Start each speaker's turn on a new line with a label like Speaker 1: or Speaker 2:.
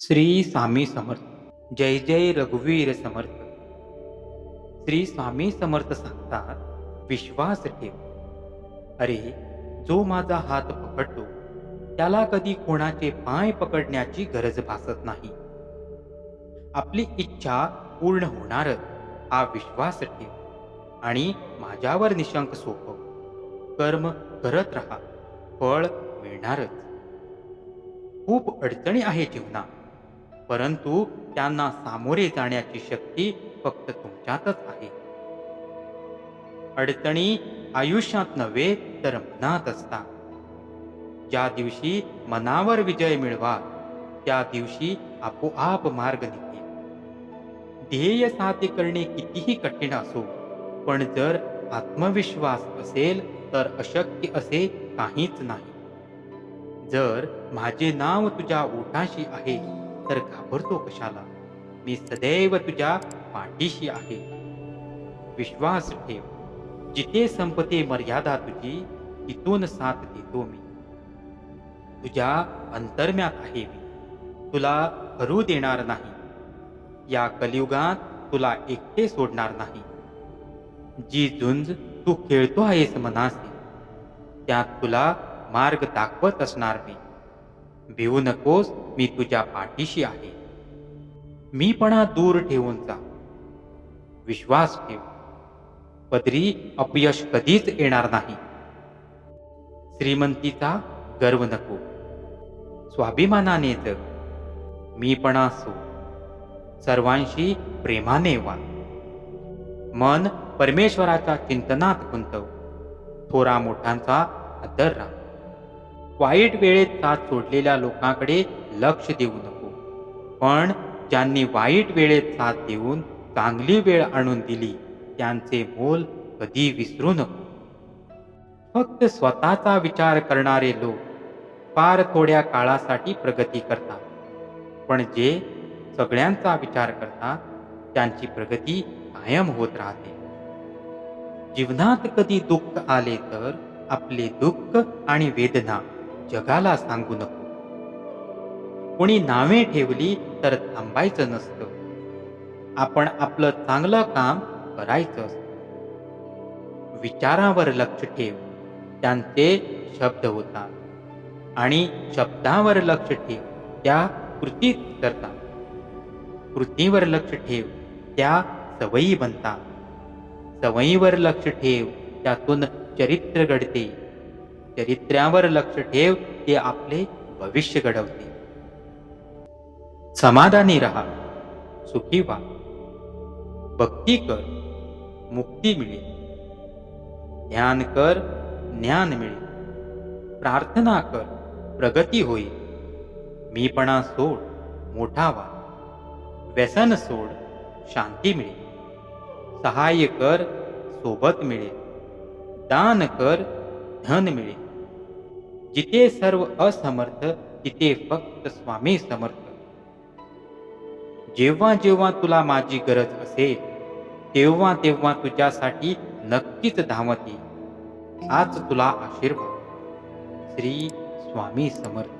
Speaker 1: श्री स्वामी समर्थ. जय जय रघुवीर समर्थ. श्री स्वामी समर्थ सांगतात विश्वास ठेव. अरे जो माझा हात पकडतो त्याला कधी कोणाचे पाय पकडण्याची गरज भासत नाही. आपली इच्छा पूर्ण होणारच हा विश्वास ठेव. आणि माझ्यावर निशंक सोपव. कर्म करत राहा फळ मिळणारच. खूप अडचणी आहे जीवनात. परंतु त्यांना सामोरे जाण्याची शक्ती फक्त तुमच्यातच आहे. अडचणी आयुष्यात नव्हे तर मनात असतात. ज्या दिवशी मनावर विजय मिळवा त्या दिवशी आपोआप मार्ग निघेल. ध्येय साध्य करणे कितीही कठीण असो पण जर आत्मविश्वास असेल तर अशक्य असे काहीच नाही. जर माझे नाव तुझ्या ओठाशी आहे तर घाबरतो कशाला? मी सदैव तुझ्या पाठीशी आहे. विश्वास ठेव. जिथे संपते मर्यादा तुझी तिथून साथ देतो मी. तुझ्या अंतर्म्यात आहे मी. तुला हरू देणार नाही. या कलियुगात तुला एकटे सोडणार नाही. जी झुंज तू खेळतो आहेस मनासे त्यात तुला मार्ग दाखवत असणार मी. भिवू नकोस मी तुझ्या पाठीशी आहे. मीपणा दूर ठेवून जा. विश्वास ठेव. पदरी अपयश कधीच येणार नाही. श्रीमंतीचा गर्व नको. स्वाभिमानाने जग. मीपणा सो सर्वांशी प्रेमाने वा. मन परमेश्वराच्या चिंतनात गुंतव. थोरा मोठ्यांचा आदर राहा वाईट वेळेत साथ सोडलेल्या लोकांकडे लक्ष देऊ नको. पण ज्यांनी वाईट वेळेत साथ देऊन चांगली वेळ आणून दिली त्यांचे मोल कधी विसरू नको. फक्त स्वतःचा विचार करणारे लोक फार थोड्या काळासाठी प्रगती करतात. पण जे सगळ्यांचा विचार करतात त्यांची प्रगती कायम होत राहते. जीवनात कधी दुःख आले तर आपले दुःख आणि वेदना जगाला सांगू नको. कोणी नावे ठेवली तर थांबायचं नसतं. आपण आपलं चांगलं काम करायचं असतं. विचारावर लक्ष ठेव. त्यांचे शब्द होतात. आणि शब्दावर लक्ष ठेव. त्या कृतीत करतात कृतीवर लक्ष ठेव. त्या सवयी बनतात. सवयीवर लक्ष ठेव. त्यातून चरित्र घडते. चरित्र्यावर लक्ष ठेव ते आपले भविष्य घडवते. समाधानी राहा सुखी व्हा. भक्ती कर मुक्ती मिळेल. ध्यान कर ज्ञान मिळेल. प्रार्थना कर प्रगती होईल. मीपणा सोड मोठा व्हा. व्यसन सोड शांती मिळेल. सहाय्य कर सोबत मिळेल. दान कर धन मिळेल. जिथे सर्व असमर्थ तिथे फक्त स्वामी समर्थ. जेव्हा जेव्हा तुला माझी गरज असेल तेव्हा तेव्हा तुझ्यासाठी नक्कीच धावत आज तुला आशीर्वाद. श्री स्वामी समर्थ.